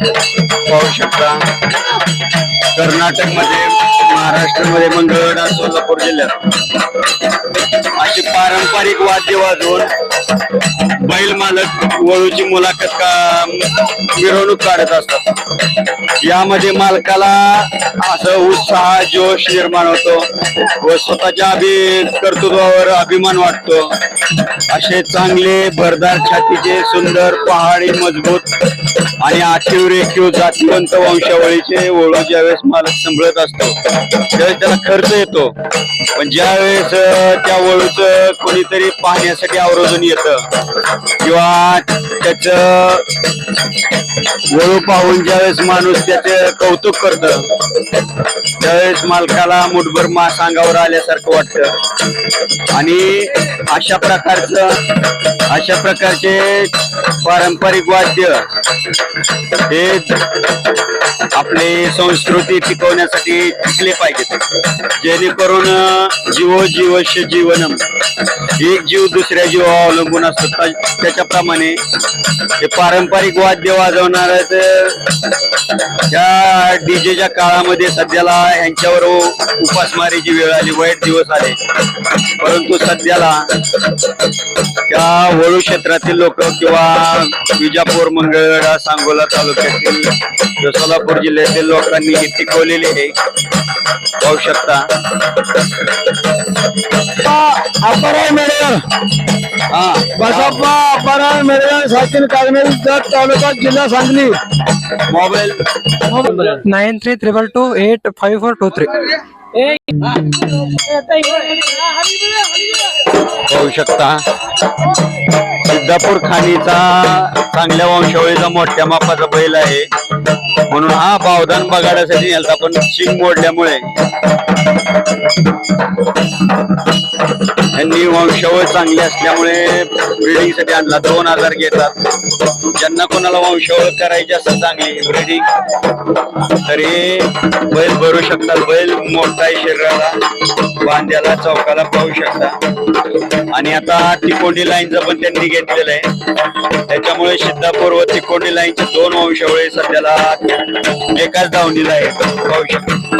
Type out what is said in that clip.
पाहू शकता कर्नाटकमध्ये महाराष्ट्रमध्ये मंगळवेढा सोलापूर जिल्ह्यात. अशी पारंपरिक वाद्य वाजवून बैल मालक वळूची मुलाखत का मिरवणूक काढत असतात. यामध्ये मालकाला असं उत्साह जोश निर्माण होतो व स्वतःच्या अभि कर्तृत्वावर अभिमान वाटतो. असे चांगले भरदार छातीचे सुंदर पहाडी मजबूत आणि आखीव रेखीव जातीवंत वंशावळीचे वळू ज्यावेळेस मालक सांभाळत असतो त्यावेळेस त्याला खर्च येतो. पण ज्यावेळेस त्या वळूच कोणीतरी पाहण्यासाठी आवर्जून येतं किंवा त्याच वळू पाहून ज्यावेळेस माणूस त्याचे कौतुक करत त्यावेळेस मालकाला मुठभर मास अंगावर आल्यासारखं वाटतं. आणि अशा प्रकारचं अशा प्रकारचे पारंपरिक वाद्य हे आपली संस्कृती टिकवण्यासाठी टिकले पाहिजेत. जेणेकरून जीवो जीवश जीवनम. एक जीव दुसऱ्या जीवावर अवलंबून असतो. त्याच्याप्रमाणे हे पारंपरिक वाद्य वाजवणार त्या डीजेच्या काळामध्ये सध्याला यांच्यावर उपासमारीची वेळ आली वाईट दिवस आले. परंतु सध्याला त्या वळू क्षेत्रातील लोक किंवा विजापूर मंगळवेढा सांगोला तालुक्यातील सोलापूर जिल्ह्यातील लोकांनी हे टिकवलेले आहे पाहू शकता. अपराय मेळेल हा बसप्पा अपराय मेळेल सचिन जत तालुका जिल्हा Sangli. Mobile. nine three triple two eight five four two three. पाहू शकता. सिद्धापूर खाणीचा चांगल्या वंशावळीचा मोठ्या मापाचा बैल आहे. म्हणून हा बावधान बघाड्यासाठी नेलता पण शिंग मोडल्यामुळे. त्यांनी वंशावळ चांगली असल्यामुळे ब्रिडिंगसाठी आणला. दोन हजार घेतात. ज्यांना कोणाला वंशावळ करायची असतात चांगली ब्रिडिंग तरी बैल भरू शकतात. बैल मोठा आहे शरीराला. बांध्याला चौकाला पाहू शकता आणि आता तिकोंडी लाईनचं पण त्यांनी घेतलेलं आहे. त्याच्यामुळे सिद्धापूर व तिकोंडी लाईनचे दोन वंशावळे सध्याला एकाच धावणीला आहे पाहू शकता.